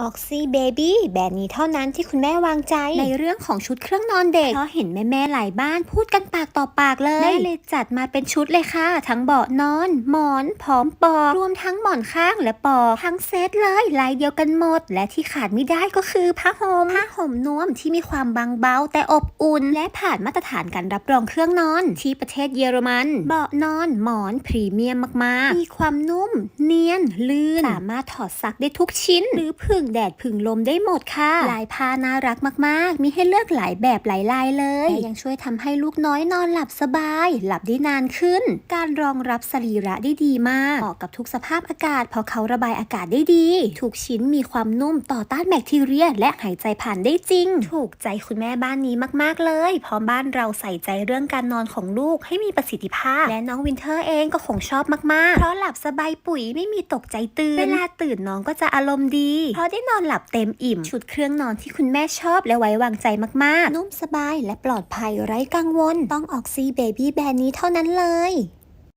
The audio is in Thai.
ออกซี่เบบี้แบรนด์นี้เท่านั้นที่คุณแม่วางใจ ในเรื่องของชุดเครื่องนอนเด็ก เพราะเห็นแม่แม่ๆหลายบ้านพูดกันปากต่อปากเลยแม่เลยจัดมาเป็นชุดเลยค่ะ ทั้งเบาะนอน หมอนพร้อมปอกรวมทั้งหมอนข้างและปอกทั้งเซตเลยลายเดียวกันหมด และที่ขาดไม่ได้ก็คือผ้าห่มผ้าห่มนวมที่มีความบางเบาแต่อบอุ่น และผ่านมาตรฐานการรับรองเครื่องนอน ที่ประเทศเยอรมันเบาะนอนหมอนพรีเมียมมากๆ มีความนุ่ม เนียนลื่นสามารถถอดซักได้ทุกชิ้นหรือผึ่งแดดผึ่งลมได้หมดค่ะ ลายผ้าน่ารักมาก ๆ มีให้เลือกหลายแบบหลายลายเลยและยังช่วยทำให้ลูกน้อยนอนหลับสบาย หลับได้นานขึ้น การรองรับสรีระได้ดีมากเหมาะกับทุกสภาพอากาศ เพราะเขาระบายอากาศได้ดีทุกชิ้นมีความนุ่มต่อต้านแบคทีเรีย และหายใจผ่านได้จริง ถูกใจคุณแม่บ้านนี้มาก ๆ เลย เพราะบ้านเราใส่ใจเรื่องการนอนของลูกให้มีประสิทธิภาพ และน้องวินเทอร์เองก็คงชอบมาก ๆ เพราะหลับสบายปุ๋ยไม่มีตกใจตื่น เวลาตื่นน้องก็จะอารมณ์ดี เพราะได้นอนหลับเต็มอิ่ม ชุดเครื่องนอนที่คุณแม่ชอบและไว้วางใจมากๆ นุ่มสบายและปลอดภัยไร้กังวล ต้องออกซีเบบี้แบรนด์นี้เท่านั้นเลย